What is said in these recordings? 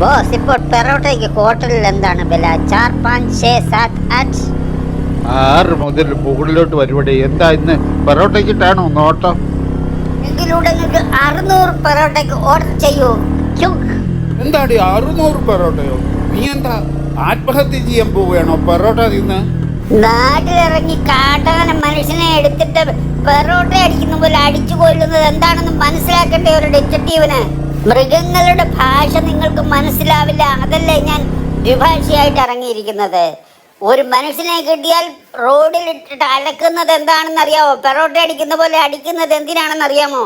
Boss ഇപ്പോൾ പെറോട്ടയ്ക്ക് ഹോട്ടലിൽ എന്താണ് വില? ചാർ പാഞ്ച് ഷേ സാത് അറ്റ് ആറ് മുതൽ മുകളിലോട്ട് വരുവടെ. എന്താ ഇന്ന് പെറോട്ടയ്ക്കിട്ടാണോ നോട്ടം എങ്കിലൂടെ നിങ്ങൾക്ക് അറുന്നൂറ് പെറോട്ടയ്ക്ക് ഓർഡർ ചെയ്യൂ. എന്താടി അറുന്നൂറ് പെറോട്ടയോ? നീ എന്താ ആത്മഹത്യ ചെയ്യാൻ പോവുകയാണോ പെറോട്ട തിന്ന്? നാട്ടിലിറങ്ങി കാട്ടാന മനുഷ്യനെ എടുത്തിട്ട് പെറോട്ട അടിക്കുന്ന പോലെ അടിച്ചു കൊല്ലുന്നത് എന്താണെന്ന് മനസ്സിലാക്കട്ടെ ഒരു ഡിറ്റക്റ്റീവിന് മൃഗങ്ങളുടെ ഭാഷ നിങ്ങൾക്ക് മനസ്സിലാവില്ല. അതല്ലേ ഞാൻ ദ്വിഭാഷയായിട്ട് ഇറങ്ങിയിരിക്കുന്നത്. ഒരു മനുഷ്യനെ കിട്ടിയാൽ റോഡിൽ ഇട്ടിട്ട് അലക്കുന്നത് എന്താണെന്ന് അറിയാമോ പെറോട്ട അടിക്കുന്ന പോലെ അടിക്കുന്നത് എന്തിനാണെന്ന് അറിയാമോ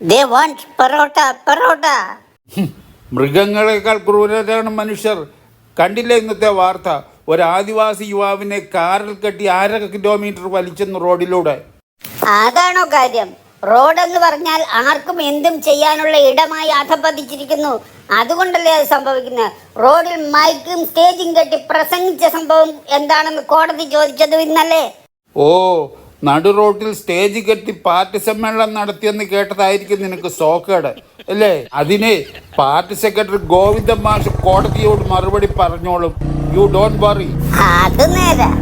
ദേ വാണ്ട് പെറോട്ട. പെറോട്ട മൃഗങ്ങളെക്കാൾ ക്രൂരരാണ് മനുഷ്യർ. കണ്ടില്ലേ ഇന്നത്തെ വാർത്ത? ഒരു ആദിവാസി യുവാവിനെ കാറിൽ കെട്ടി അര കിലോമീറ്റർ വലിച്ചെന്ന് റോഡിലൂടെ. അതാണോ കാര്യം? റോഡെന്ന് പറഞ്ഞാൽ ആർക്കും എന്തും ചെയ്യാനുള്ള ഇടമായി അധപ്പതിച്ചിരിക്കുന്നു അതുകൊണ്ടല്ലേ അത് സംഭവിക്കുന്നത്? റോഡിൽ മൈക്കും സ്റ്റേജും കെട്ടി പ്രസംഗിച്ച സംഭവം എന്താണെന്ന് കോടതി ചോദിച്ചത് ഇന്നല്ലേ ഓ നടു റോട്ടിൽ സ്റ്റേജ് കെട്ടി പാർട്ടി സമ്മേളനം നടത്തിയെന്ന് കേട്ടതായിരിക്കും നിനക്ക് സോക്കേട് അല്ലേ? അതിനെ പാർട്ടി സെക്രട്ടറി ഗോവിന്ദൻ മാഷ് കോടതിയോട് മറുപടി പറഞ്ഞോളും. യു ഡോണ്ട് വറി അത് നേരം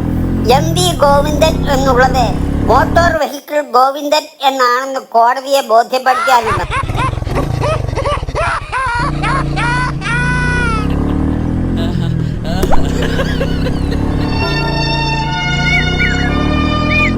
എം വി ഗോവിന്ദൻ എന്നുള്ളത് മോട്ടോർ വെഹിക്കിൾ ഗോവിന്ദൻ എന്നാണെന്ന് കോടതിയെ ബോധ്യപ്പെടുത്താനുണ്ട്